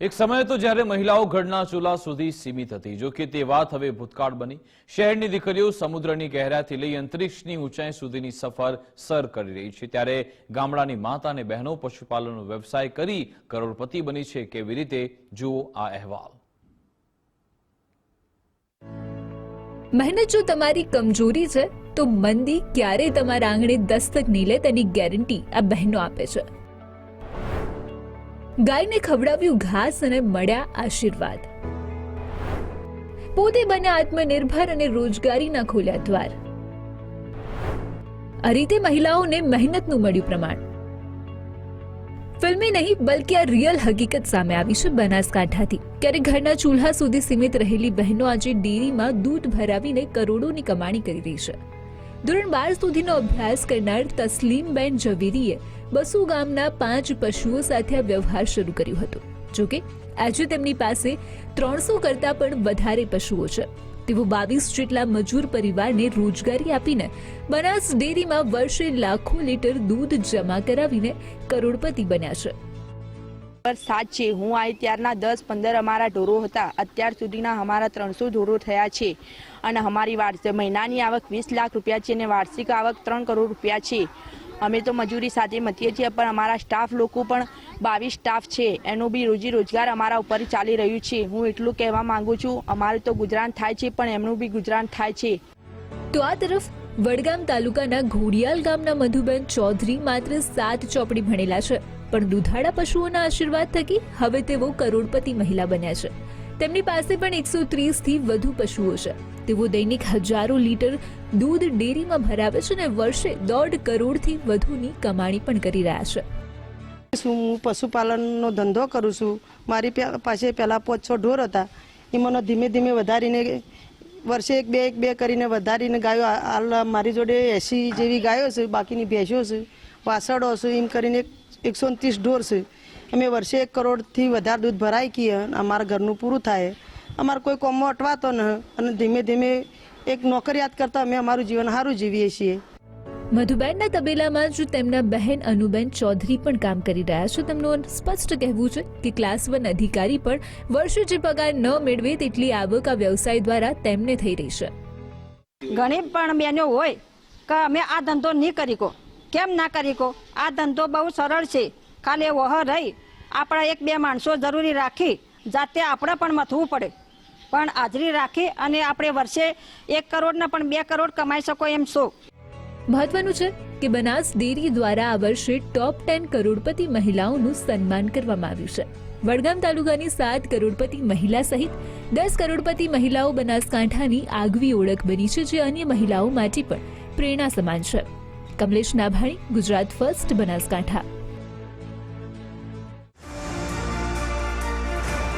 એક સમય તો જ્યારે મહિલાઓ ઘરના ચૂલા સુધી સીમિત હતી, જો તે વાત હવે ભૂતકાળ બની. શહેરની દીકરીઓ સમુદ્રની ગહેરાથી લઈ અંતરિક્ષની ઊંચાઈ સુધીની સફર સર કરી રહી છે. ત્યારે ગામડાની માતા અને બહેનો પશુપાલનનો વ્યવસાય કરી કરોડપતિ બની છે. કેવી રીતે? જુઓ આ અહેવાલ. મહેનત જો તમારી કમજોરી છે, તો મંદી ક્યારેય તમારા આંગણે દસ્તક નહીં લે તેની ગેરંટી આ બહેનો આપે છે. ગાયને ખવડાવ્યું ઘાસ અને મળ્યા આશીર્વાદ. પોતે બન્યા આત્મનિર્ભર અને રોજગારીના ખોલ્યા દ્વાર. આ રીતે મહિલાઓને મહેનતનું મળ્યું પ્રમાણ. ફિલ્મી નહીં, બલકે આ રિયલ હકીકત સામે આવી છે બનાસકાંઠાથી. ક્યારે ઘરના ચૂલ્હા સુધી સીમિત રહેલી બહેનો આજે ડેરીમાં દૂધ ભરાવીને કરોડોની કમાણી કરી રહી છે. ધોરણ બાર સુધીનો અભ્યાસ કરનાર તસ્લીમબેન ઝવેરીએ બસુ ગામના પાંચ પશુઓ સાથે વ્યવહાર શરૂ કર્યો હતો. જોકે આજે તેમની પાસે ત્રણસો કરતાં પણ વધારે પશુઓ છે. તેઓ બાવીસ જેટલા મજૂર પરિવારને રોજગારી આપીને બનાસ ડેરીમાં વર્ષે લાખો લીટર દૂધ જમા કરાવીને કરોડપતિ બન્યા છે. સાત છે. હું આવી ત્યારના દસ, પંદર અમારા ઢોરો હતા. અત્યાર સુધીના અમારા ત્રણસો ઢોરો થયા છે. અને અમારી વાર્ષિક, મહિનાની આવક વીસ લાખ રૂપિયા છે અને વાર્ષિક આવક ત્રણ કરોડ રૂપિયા છે. અમે તો મજૂરી સાથે મથીએ છીએ, પણ અમારા સ્ટાફ લોકો પણ બાવીસ સ્ટાફ છે. એનું બી રોજી રોજગાર અમારા ઉપર ચાલી રહ્યું છે. હું એટલું કહેવા માંગુ છું, અમારું તો ગુજરાન થાય છે, પણ એમનું બી ગુજરાન થાય છે. તો આ તરફ વડગામ તાલુકાના ઘોડિયાલ ગામના મધુબેન ચૌધરી માત્ર સાત ચોપડી ભણેલા છે, પણ દુધાળા પશુઓના આશીર્વાદ થકી હવે તેઓ કરોડપતિ મહિલા બન્યા છે. તેમની પાસે પણ એકસો ત્રીસથી વધુ પશુઓ છે. તેઓ દૈનિક હજારો લીટર દૂધ ડેરીમાં ભરાવે છે અને વર્ષે દોઢ કરોડથી વધુની કમાણી પણ કરી રહ્યા છે. હું પશુપાલનનો ધંધો કરું છું? મારી પાસે પહેલાં પાંચ છ ઢોર હતા. એ મને ધીમે ધીમે વધારીને વર્ષે એક બે એક બે કરીને વધારીને ગાયો. હાલ મારી જોડે એસી જેવી ગાયો છે, બાકીની ભેંસો છે વાસળો છે, એમ કરીને એકસો ત્રીસ ઢોર છે. અમે વર્ષે એક કરોડથી વધારે દૂધ ભરાય કીએ અમારા ઘરનું પૂરું થાય. અમારે કોઈ કોમમાં અટવાતો ન અને ધીમે ધીમે એક નોકરિયાત કરતાં અમે અમારું જીવન સારું જીવીએ છીએ. મધુબેનના તબેલામાં જ તેમના બહેન અનુબેન ચૌધરી પણ કામ કરી રહ્યા છે. તેમનું સ્પષ્ટ કહેવું છે કે ક્લાસ વન અધિકારી પણ વર્ષે જે પગાર ન મેળવે તેટલી આવક આ વ્યવસાય દ્વારા તેમને થઈ રહી છે. ઘણી પણ બહેનો હોય કે અમે આ ધંધો નહીં કરી કો. કેમ ના કરી કો? આ ધંધો બહુ સરળ છે. ખાલી વહ રહી. આપણા એક બે માણસો જરૂરી રાખી જાતે આપણે પણ મથવું પડે. પણ હાજરી રાખી અને આપણે વર્ષે એક કરોડના પણ બે કરોડ કમાઈ શકો એમ છો મહત્વનું છે કે બનાસ ડેરી દ્વારા આ વર્ષે ટોપ ટેન કરોડપતિ મહિલાઓનું સન્માન કરવામાં આવ્યું છે. વડગામ તાલુકાની સાત કરોડપતિ મહિલા સહિત દસ કરોડપતિ મહિલાઓ બનાસકાંઠાની આગવી ઓળખ બની છે, જે અન્ય મહિલાઓ માટે પણ પ્રેરણા સમાન છે. કમલેશ નાભાણી, ગુજરાત ફર્સ્ટ બનાસકાંઠા.